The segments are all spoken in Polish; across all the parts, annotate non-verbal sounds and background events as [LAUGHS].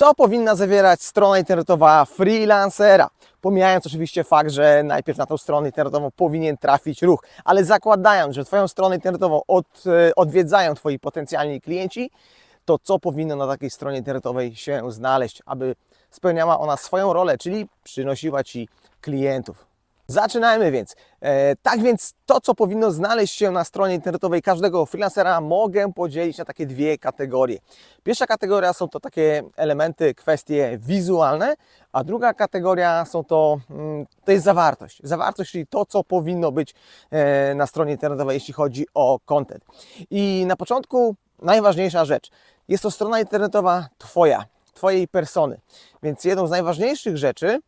Co powinna zawierać strona internetowa freelancera? Pomijając oczywiście fakt, że najpierw na tą stronę internetową powinien trafić ruch, ale zakładając, że Twoją stronę internetową od, e, odwiedzają Twoi potencjalni klienci, to co powinno na takiej stronie internetowej się znaleźć, aby spełniała ona swoją rolę, czyli przynosiła Ci klientów. Zaczynajmy więc. E, tak więc to, co powinno znaleźć się na stronie internetowej każdego freelancera, mogę podzielić na takie dwie kategorie. Pierwsza kategoria są to takie elementy, kwestie wizualne, a druga kategoria są to, mm, to jest zawartość. Zawartość, czyli to, co powinno być e, na stronie internetowej, jeśli chodzi o content. I na początku najważniejsza rzecz. Jest to strona internetowa Twoja, Twojej persony. Więc jedną z najważniejszych rzeczy,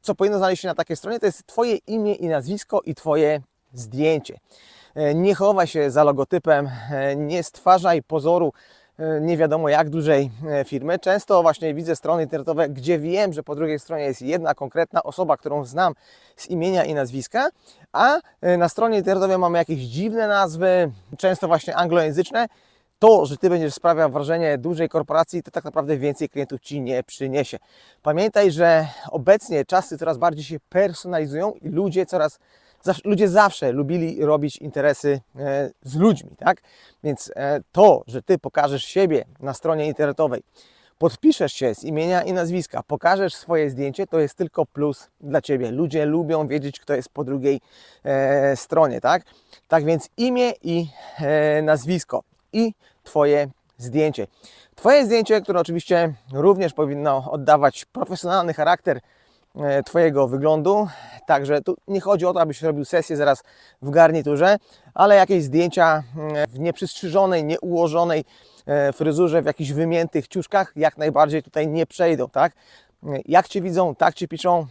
co powinno znaleźć się na takiej stronie, to jest Twoje imię i nazwisko i Twoje zdjęcie. E, Nie chowaj się za logotypem, e, nie stwarzaj pozoru e, nie wiadomo jak dużej e, firmy. Często właśnie widzę strony internetowe, gdzie wiem, że po drugiej stronie jest jedna konkretna osoba, którą znam z imienia i nazwiska, a e, na stronie internetowej mamy jakieś dziwne nazwy, często właśnie anglojęzyczne. To, że Ty będziesz sprawiał wrażenie dużej korporacji, to tak naprawdę więcej klientów Ci nie przyniesie. Pamiętaj, że obecnie czasy coraz bardziej się personalizują i ludzie coraz ludzie zawsze lubili robić interesy e, z ludźmi, tak? Więc e, to, że Ty pokażesz siebie na stronie internetowej, podpiszesz się z imienia i nazwiska, pokażesz swoje zdjęcie, to jest tylko plus dla Ciebie. Ludzie lubią wiedzieć, kto jest po drugiej e, stronie, tak? Tak więc imię i nazwisko i Twoje zdjęcie. Twoje zdjęcie, które oczywiście również powinno oddawać profesjonalny charakter e, Twojego wyglądu. Także tu nie chodzi o to, abyś robił sesję zaraz w garniturze, ale jakieś zdjęcia mm, w nieprzystrzyżonej, nieułożonej e, fryzurze, w jakichś wymiętych ciuszkach jak najbardziej tutaj nie przejdą, tak? Jak Cię widzą, tak Cię piszą,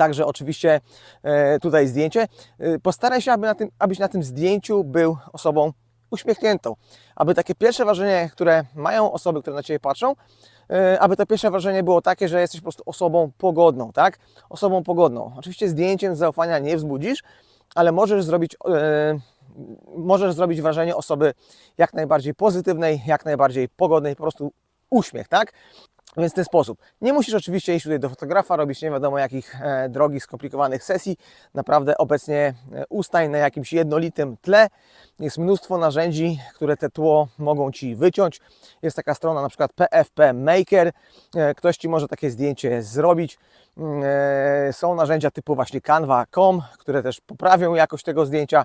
Także oczywiście e, tutaj zdjęcie. E, Postaraj się, aby na tym, abyś na tym zdjęciu był osobą uśmiechniętą. Aby takie pierwsze wrażenie, które mają osoby, które na Ciebie patrzą, e, aby to pierwsze wrażenie było takie, że jesteś po prostu osobą pogodną, tak? Osobą pogodną. Oczywiście zdjęciem zaufania nie wzbudzisz, ale możesz zrobić, e, możesz zrobić wrażenie osoby jak najbardziej pozytywnej, jak najbardziej pogodnej, po prostu uśmiech, tak? Więc w ten sposób. Nie musisz oczywiście iść tutaj do fotografa, robić nie wiadomo jakich e, drogich, skomplikowanych sesji. Naprawdę obecnie e, ustań na jakimś jednolitym tle. Jest mnóstwo narzędzi, które te tło mogą Ci wyciąć. Jest taka strona na przykład PFP Maker. E, ktoś Ci może takie zdjęcie zrobić. Mm, e, Są narzędzia typu właśnie Canva.com, które też poprawią jakość tego zdjęcia.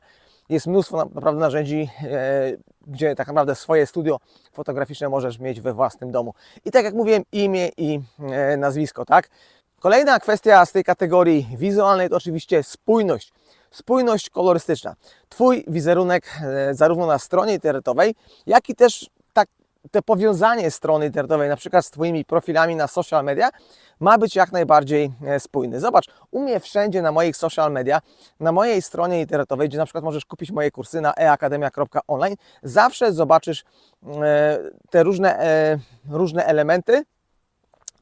Jest mnóstwo na- naprawdę narzędzi, e, gdzie tak naprawdę swoje studio fotograficzne możesz mieć we własnym domu. I tak jak mówiłem, imię i e, nazwisko, tak? Kolejna kwestia z tej kategorii wizualnej to oczywiście spójność. Spójność kolorystyczna. Twój wizerunek e, zarówno na stronie internetowej, jak i też te powiązanie strony internetowej, na przykład z Twoimi profilami na social media, ma być jak najbardziej e, spójny. Zobacz, u mnie wszędzie na moich social media, na mojej stronie internetowej, gdzie na przykład możesz kupić moje kursy na eakademia.online, zawsze zobaczysz e, te różne, e, różne elementy,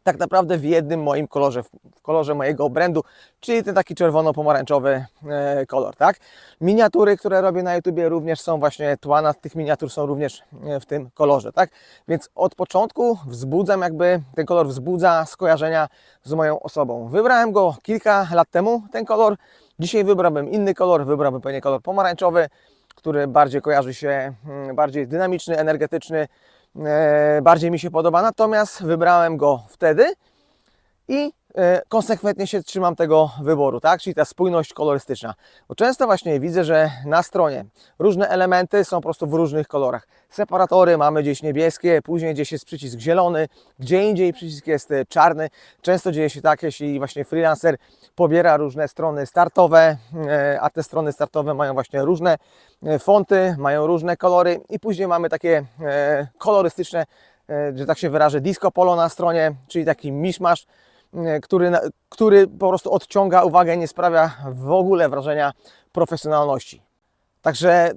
tak naprawdę w jednym moim kolorze, w kolorze mojego brandu, czyli ten taki czerwono-pomarańczowy e, kolor, tak? Miniatury, które robię na YouTubie również są właśnie, tła na tych miniatur są również e, w tym kolorze, tak? Więc od początku wzbudzam jakby, ten kolor wzbudza skojarzenia z moją osobą. Wybrałem go kilka lat temu, ten kolor, dzisiaj wybrałbym inny kolor, wybrałbym pewnie kolor pomarańczowy, który bardziej kojarzy się, mm, bardziej dynamiczny, energetyczny, bardziej mi się podoba. Natomiast wybrałem go wtedy i e, konsekwentnie się trzymam tego wyboru, tak? Czyli ta spójność kolorystyczna. Bo często właśnie widzę, że na stronie różne elementy są po prostu w różnych kolorach. Separatory mamy gdzieś niebieskie, później gdzieś jest przycisk zielony, gdzie indziej przycisk jest e, czarny. Często dzieje się tak, jeśli właśnie freelancer pobiera różne strony startowe, e, a te strony startowe mają właśnie różne e, fonty, mają różne kolory i później mamy takie e, kolorystyczne, e, że tak się wyrażę, disco polo na stronie, czyli taki miszmasz, e, który, na- który po prostu odciąga uwagę, nie sprawia w ogóle wrażenia profesjonalności. Także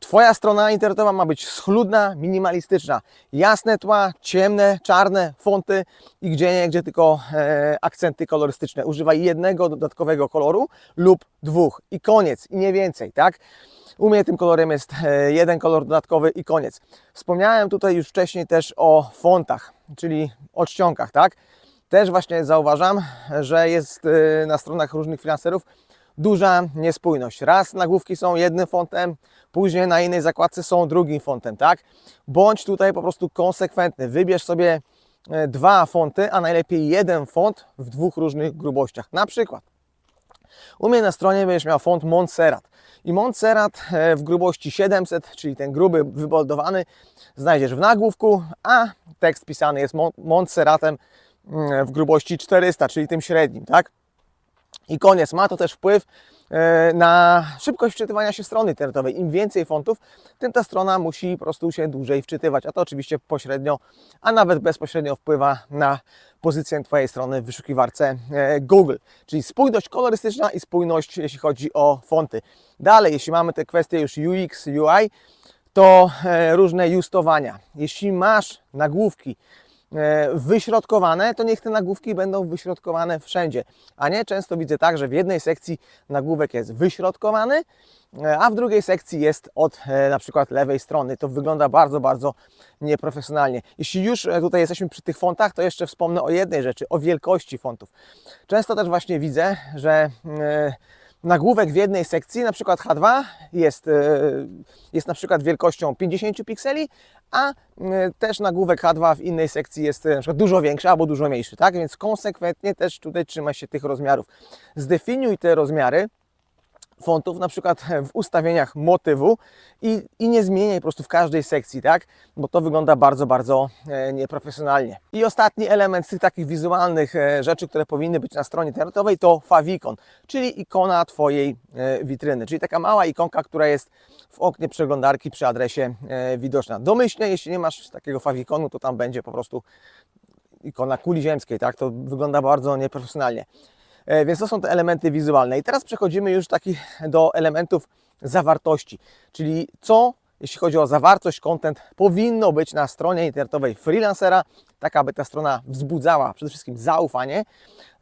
Twoja strona internetowa ma być schludna, minimalistyczna. Jasne tła, ciemne, czarne fonty i gdzie nie, gdzie tylko e, akcenty kolorystyczne. Używaj jednego dodatkowego koloru lub dwóch i koniec, i nie więcej, tak? U mnie tym kolorem jest e, jeden kolor dodatkowy i koniec. Wspomniałem tutaj już wcześniej też o fontach, czyli o czcionkach, tak? Też właśnie zauważam, że jest e, na stronach różnych freelancerów duża niespójność. Raz nagłówki są jednym fontem, później na innej zakładce są drugim fontem, tak? Bądź tutaj po prostu konsekwentny. Wybierz sobie e, dwa fonty, a najlepiej jeden font w dwóch różnych grubościach. Na przykład u mnie na stronie będziesz miał font Montserrat. I Montserrat e, w grubości 700, czyli ten gruby, wyboldowany, znajdziesz w nagłówku, a tekst pisany jest Mon- Montserratem w grubości 400, czyli tym średnim, tak? I koniec. Ma to też wpływ e, na szybkość wczytywania się strony internetowej. Im więcej fontów, tym ta strona musi po prostu się dłużej wczytywać, a to oczywiście pośrednio, a nawet bezpośrednio wpływa na pozycję Twojej strony w wyszukiwarce e, Google. Czyli spójność kolorystyczna i spójność, jeśli chodzi o fonty. Dalej, jeśli mamy te kwestie już UX, UI, to e, różne justowania. Jeśli masz nagłówki wyśrodkowane, to niech te nagłówki będą wyśrodkowane wszędzie. A nie często widzę tak, że w jednej sekcji nagłówek jest wyśrodkowany, e, a w drugiej sekcji jest od e, na przykład lewej strony. To wygląda bardzo, bardzo nieprofesjonalnie. Jeśli już e, tutaj jesteśmy przy tych fontach, to jeszcze wspomnę o jednej rzeczy, o wielkości fontów. Często też właśnie widzę, że e, nagłówek w jednej sekcji, na przykład H2, jest, e, jest na przykład wielkością 50 pikseli, a e, też nagłówek H2 w innej sekcji jest e, na przykład dużo większy albo dużo mniejszy, tak? Więc konsekwentnie też tutaj trzyma się tych rozmiarów. Zdefiniuj te rozmiary fontów, na przykład w ustawieniach motywu i, i nie zmieniaj po prostu w każdej sekcji, tak? Bo to wygląda bardzo, bardzo e, nieprofesjonalnie. I ostatni element z tych takich wizualnych e, rzeczy, które powinny być na stronie internetowej to favicon, czyli ikona Twojej e, witryny, czyli taka mała ikonka, która jest w oknie przeglądarki przy adresie widoczna. Domyślnie, jeśli nie masz takiego faviconu, to tam będzie po prostu ikona kuli ziemskiej, tak? To wygląda bardzo nieprofesjonalnie. E, Więc to są te elementy wizualne. I teraz przechodzimy już taki do elementów zawartości, czyli co, jeśli chodzi o zawartość, content, powinno być na stronie internetowej freelancera, tak aby ta strona wzbudzała przede wszystkim zaufanie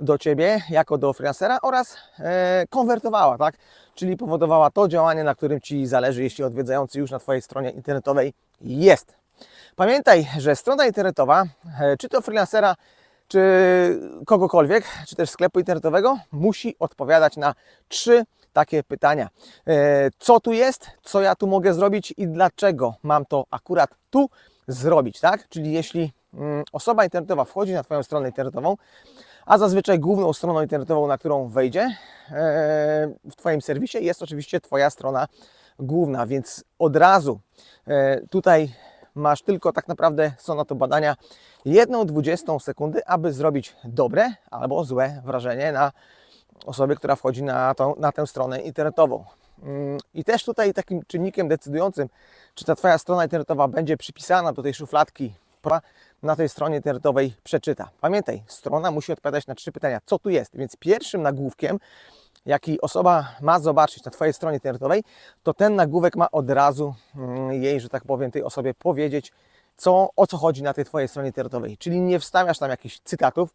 do Ciebie jako do freelancera oraz e, konwertowała, tak? Czyli powodowała to działanie, na którym Ci zależy, jeśli odwiedzający już na Twojej stronie internetowej jest. Pamiętaj, że strona internetowa, e, czy to freelancera, czy kogokolwiek, czy też sklepu internetowego, musi odpowiadać na trzy takie pytania. E, Co tu jest, co ja tu mogę zrobić i dlaczego mam to akurat tu zrobić, tak? Czyli jeśli mm, osoba internetowa wchodzi na Twoją stronę internetową, a zazwyczaj główną stroną internetową, na którą wejdzie e, w Twoim serwisie jest oczywiście Twoja strona główna, więc od razu e, tutaj masz tylko tak naprawdę, są na to badania, jedną dwudziestą sekundy, aby zrobić dobre albo złe wrażenie na osobie, która wchodzi na, tą, na tę stronę internetową. Mm, I też tutaj takim czynnikiem decydującym, czy ta Twoja strona internetowa będzie przypisana do tej szufladki, na tej stronie internetowej przeczyta. Pamiętaj, strona musi odpowiadać na trzy pytania. Co tu jest? Więc pierwszym nagłówkiem, jaki osoba ma zobaczyć na Twojej stronie internetowej, to ten nagłówek ma od razu mm, jej, że tak powiem, tej osobie powiedzieć, co, o co chodzi na tej Twojej stronie internetowej. Czyli nie wstawiasz tam jakichś cytatów,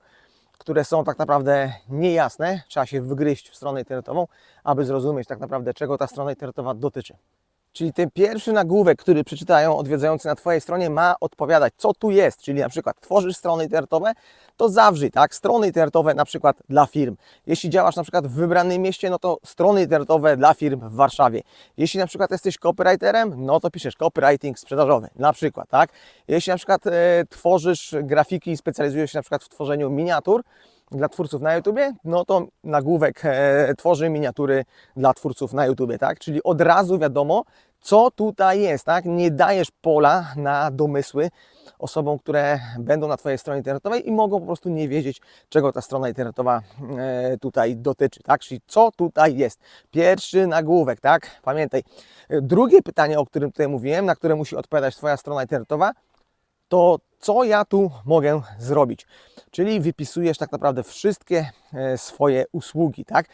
które są tak naprawdę niejasne. Trzeba się wgryźć w stronę internetową, aby zrozumieć tak naprawdę, czego ta strona internetowa dotyczy. Czyli ten pierwszy nagłówek, który przeczytają odwiedzający na Twojej stronie, ma odpowiadać, co tu jest. Czyli na przykład tworzysz strony internetowe, to zawrzyj, tak? Strony internetowe na przykład dla firm. Jeśli działasz na przykład w wybranym mieście, no to strony internetowe dla firm w Warszawie. Jeśli na przykład jesteś copywriterem, no to piszesz copywriting sprzedażowy, na przykład, tak? Jeśli na przykład e, tworzysz grafiki i specjalizujesz się na przykład w tworzeniu miniatur, dla twórców na YouTubie, no to nagłówek e, tworzy miniatury dla twórców na YouTubie, tak? Czyli od razu wiadomo, co tutaj jest, tak? Nie dajesz pola na domysły osobom, które będą na Twojej stronie internetowej i mogą po prostu nie wiedzieć, czego ta strona internetowa e, tutaj dotyczy, tak? Czyli co tutaj jest. Pierwszy nagłówek, tak? Pamiętaj. E, Drugie pytanie, o którym tutaj mówiłem, na które musi odpowiadać Twoja strona internetowa, to co ja tu mogę zrobić? Czyli wypisujesz tak naprawdę wszystkie e, swoje usługi, tak?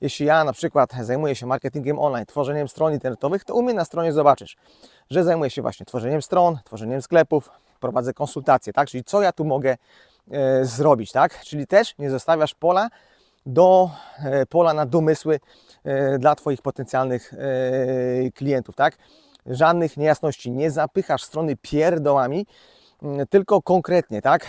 Jeśli ja na przykład zajmuję się marketingiem online, tworzeniem stron internetowych, to u mnie na stronie zobaczysz, że zajmuję się właśnie tworzeniem stron, tworzeniem sklepów, prowadzę konsultacje, tak? Czyli co ja tu mogę e, zrobić, tak? Czyli też nie zostawiasz pola do e, pola na domysły e, dla Twoich potencjalnych e, klientów, tak? Żadnych niejasności, nie zapychasz strony pierdołami, mm, tylko konkretnie, tak?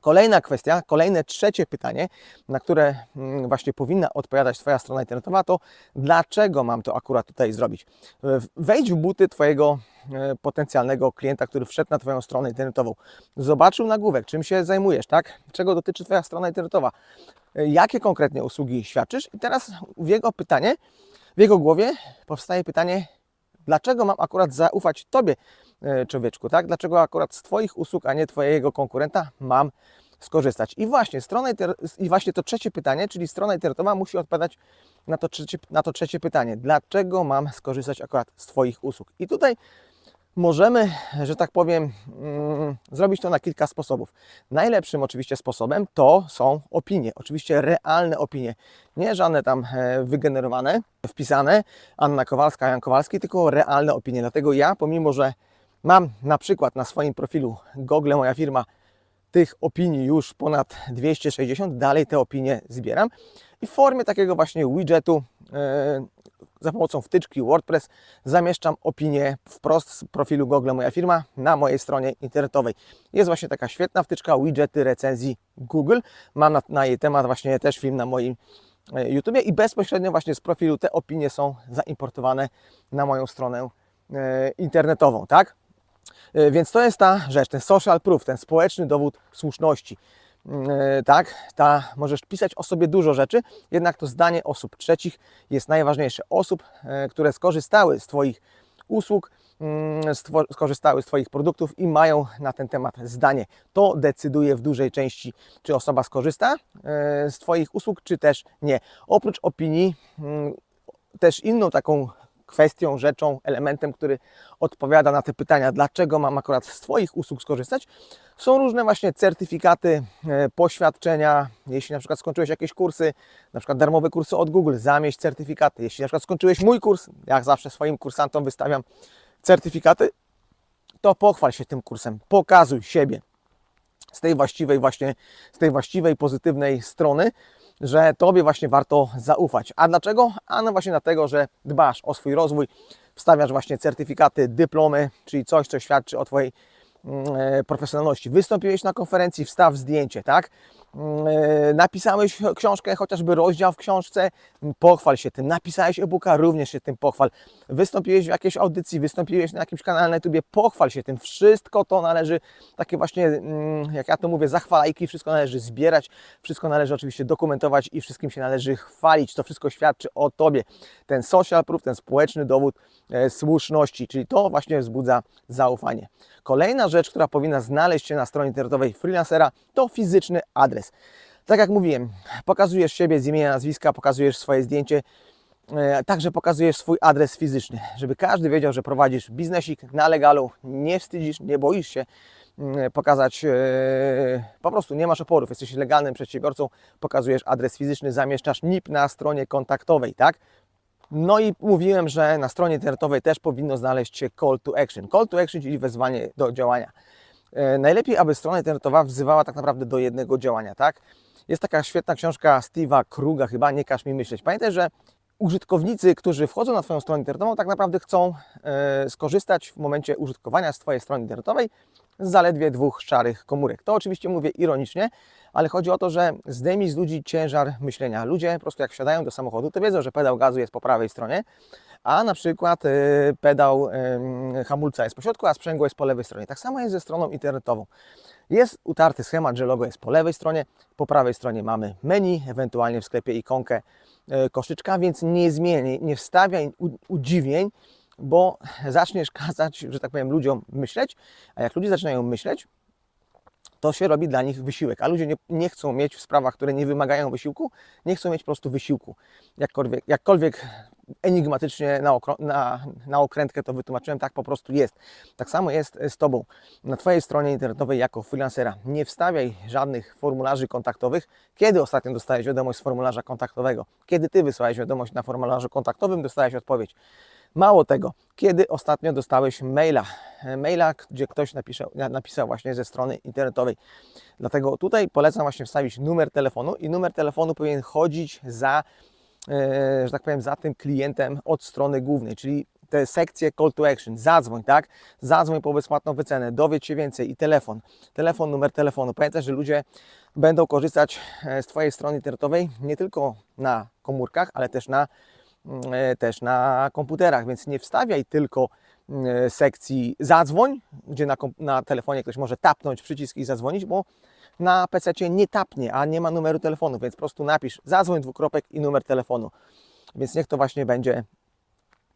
Kolejna kwestia, kolejne trzecie pytanie, na które mm, właśnie powinna odpowiadać Twoja strona internetowa, to dlaczego mam to akurat tutaj zrobić? W- Wejdź w buty Twojego e, potencjalnego klienta, który wszedł na Twoją stronę internetową. Zobaczył nagłówek, czym się zajmujesz, tak? Czego dotyczy Twoja strona internetowa? E, Jakie konkretnie usługi świadczysz? I teraz w jego pytanie, w jego głowie powstaje pytanie, dlaczego mam akurat zaufać Tobie, e, człowieczku, tak? Dlaczego akurat z Twoich usług, a nie Twojego konkurenta mam skorzystać? I właśnie strona i właśnie to trzecie pytanie, czyli strona internetowa musi odpowiadać na to, trzecie, na to trzecie pytanie. Dlaczego mam skorzystać akurat z Twoich usług? I tutaj możemy, że tak powiem, mm, zrobić to na kilka sposobów. Najlepszym oczywiście sposobem to są opinie, oczywiście realne opinie, nie żadne tam e, wygenerowane, wpisane, Anna Kowalska, Jan Kowalski, tylko realne opinie. Dlatego ja, pomimo że mam na przykład na swoim profilu Google Moja Firma tych opinii już ponad 260, dalej te opinie zbieram i w formie takiego właśnie widgetu e, za pomocą wtyczki WordPress zamieszczam opinię wprost z profilu Google Moja Firma na mojej stronie internetowej. Jest właśnie taka świetna wtyczka widgety recenzji Google. Mam na, na jej temat właśnie też film na moim e, YouTubie i bezpośrednio właśnie z profilu te opinie są zaimportowane na moją stronę e, internetową, tak? E, Więc to jest ta rzecz, ten social proof, ten społeczny dowód słuszności. E, Tak, ta, możesz pisać o sobie dużo rzeczy, jednak to zdanie osób trzecich jest najważniejsze. Osób, e, które skorzystały z Twoich usług, mm, skorzystały z Twoich produktów i mają na ten temat zdanie. To decyduje w dużej części, czy osoba skorzysta e, z Twoich usług, czy też nie. Oprócz opinii, mm, też inną taką kwestią, rzeczą, elementem, który odpowiada na te pytania, dlaczego mam akurat z Twoich usług skorzystać, są różne właśnie certyfikaty, e, poświadczenia. Jeśli na przykład skończyłeś jakieś kursy, na przykład darmowe kursy od Google, zamieść certyfikaty. Jeśli na przykład skończyłeś mój kurs, jak zawsze swoim kursantom wystawiam certyfikaty, to pochwal się tym kursem, pokazuj siebie z tej właściwej właśnie, z tej właściwej, pozytywnej strony, że Tobie właśnie warto zaufać. A dlaczego? A no właśnie dlatego, że dbasz o swój rozwój, wstawiasz właśnie certyfikaty, dyplomy, czyli coś, co świadczy o Twojej mm, e, profesjonalności. Wystąpiłeś na konferencji, wstaw zdjęcie, tak? Mm, e, Napisałeś książkę, chociażby rozdział w książce, pochwal się tym. Napisałeś e-booka, również się tym pochwal. Wystąpiłeś w jakiejś audycji, wystąpiłeś na jakimś kanale na YouTubie, pochwal się tym. Wszystko to należy, takie właśnie, mm, jak ja to mówię, zachwalajki, wszystko należy zbierać, wszystko należy oczywiście dokumentować i wszystkim się należy chwalić. To wszystko świadczy o Tobie. Ten social proof, ten społeczny dowód e, słuszności, czyli to właśnie wzbudza zaufanie. Kolejna rzecz, która powinna znaleźć się na stronie internetowej freelancera, to fizyczny adres. Tak jak mówiłem, pokazujesz siebie z imienia, nazwiska, pokazujesz swoje zdjęcie, e, także pokazujesz swój adres fizyczny, żeby każdy wiedział, że prowadzisz biznesik na legalu, nie wstydzisz, nie boisz się mm, pokazać, e, po prostu nie masz oporów, jesteś legalnym przedsiębiorcą, pokazujesz adres fizyczny, zamieszczasz NIP na stronie kontaktowej, tak? No i mówiłem, że na stronie internetowej też powinno znaleźć się call to action. Call to action, czyli wezwanie do działania. E, Najlepiej, aby strona internetowa wzywała tak naprawdę do jednego działania, tak? Jest taka świetna książka Steve'a Kruga, chyba Nie każ mi myśleć. Pamiętaj, że użytkownicy, którzy wchodzą na Twoją stronę internetową, tak naprawdę chcą e, skorzystać w momencie użytkowania z Twojej strony internetowej z zaledwie dwóch szarych komórek. To oczywiście mówię ironicznie, ale chodzi o to, że zdejmij z ludzi ciężar myślenia. Ludzie po prostu jak wsiadają do samochodu, to wiedzą, że pedał gazu jest po prawej stronie, a na przykład e, pedał hamulca jest po środku, a sprzęgło jest po lewej stronie. Tak samo jest ze stroną internetową. Jest utarty schemat, że logo jest po lewej stronie, po prawej stronie mamy menu, ewentualnie w sklepie ikonkę e, koszyczka, więc nie zmieni, nie wstawiaj u- udziwień, bo [LAUGHS] zaczniesz kazać, że tak powiem, ludziom myśleć, a jak ludzie zaczynają myśleć, to się robi dla nich wysiłek, a ludzie nie, nie chcą mieć w sprawach, które nie wymagają wysiłku, nie chcą mieć po prostu wysiłku. Jakkolwiek, jakkolwiek enigmatycznie na, okro, na, na okrętkę to wytłumaczyłem, tak po prostu jest. Tak samo jest z Tobą. Na Twojej stronie internetowej jako freelancera nie wstawiaj żadnych formularzy kontaktowych. Kiedy ostatnio dostałeś wiadomość z formularza kontaktowego? Kiedy Ty wysłałeś wiadomość na formularzu kontaktowym, dostałeś odpowiedź. Mało tego, kiedy ostatnio dostałeś maila, e, maila, gdzie ktoś napisał właśnie ze strony internetowej. Dlatego tutaj polecam właśnie wstawić numer telefonu i numer telefonu powinien chodzić za, e, że tak powiem, za tym klientem od strony głównej, czyli te sekcje call to action, zadzwoń, tak? Zadzwoń po bezpłatną wycenę, dowiedz się więcej i telefon, telefon, numer telefonu. Pamiętaj, że ludzie będą korzystać e, z Twojej strony internetowej nie tylko na komórkach, ale też na, mm, e, też na komputerach, więc nie wstawiaj tylko mm, sekcji zadzwoń, gdzie na, na telefonie ktoś może tapnąć przycisk i zadzwonić, bo na PC nie tapnie, a nie ma numeru telefonu, więc po prostu napisz zadzwoń dwukropek i numer telefonu. Więc niech to właśnie będzie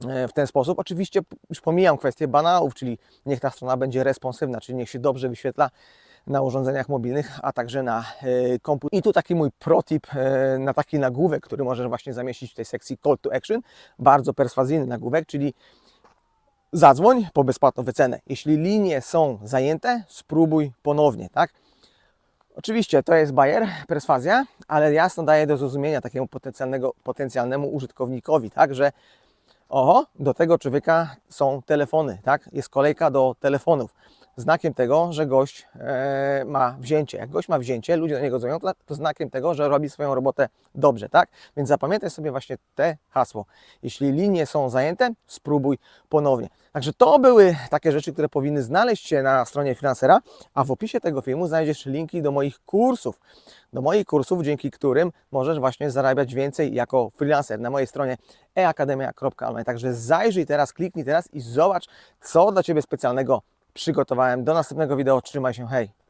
e, w ten sposób. Oczywiście już pomijam kwestię banałów, czyli niech ta strona będzie responsywna, czyli niech się dobrze wyświetla na urządzeniach mobilnych, a także na e, komputerze. I tu taki mój protip e, na taki nagłówek, który możesz właśnie zamieścić w tej sekcji Call to Action. Bardzo perswazyjny nagłówek, czyli zadzwoń po bezpłatną wycenę. Jeśli linie są zajęte, spróbuj ponownie, tak? Oczywiście to jest bajer, perswazja, ale jasno daje do zrozumienia takiemu potencjalnego, potencjalnemu użytkownikowi, tak, że oho, do tego człowieka są telefony, tak, jest kolejka do telefonów. Znakiem tego, że gość e, ma wzięcie. Jak gość ma wzięcie, ludzie do niego dzwonią, to, znakiem tego, że robi swoją robotę dobrze, tak? Więc zapamiętaj sobie właśnie te hasło. Jeśli linie są zajęte, spróbuj ponownie. Także to były takie rzeczy, które powinny znaleźć się na stronie freelancera, a w opisie tego filmu znajdziesz linki do moich kursów. Do moich kursów, dzięki którym możesz właśnie zarabiać więcej jako freelancer na mojej stronie eakademia.online. Także zajrzyj teraz, kliknij teraz i zobacz, co dla Ciebie specjalnego przygotowałem. Do następnego wideo. Trzymaj się, hej!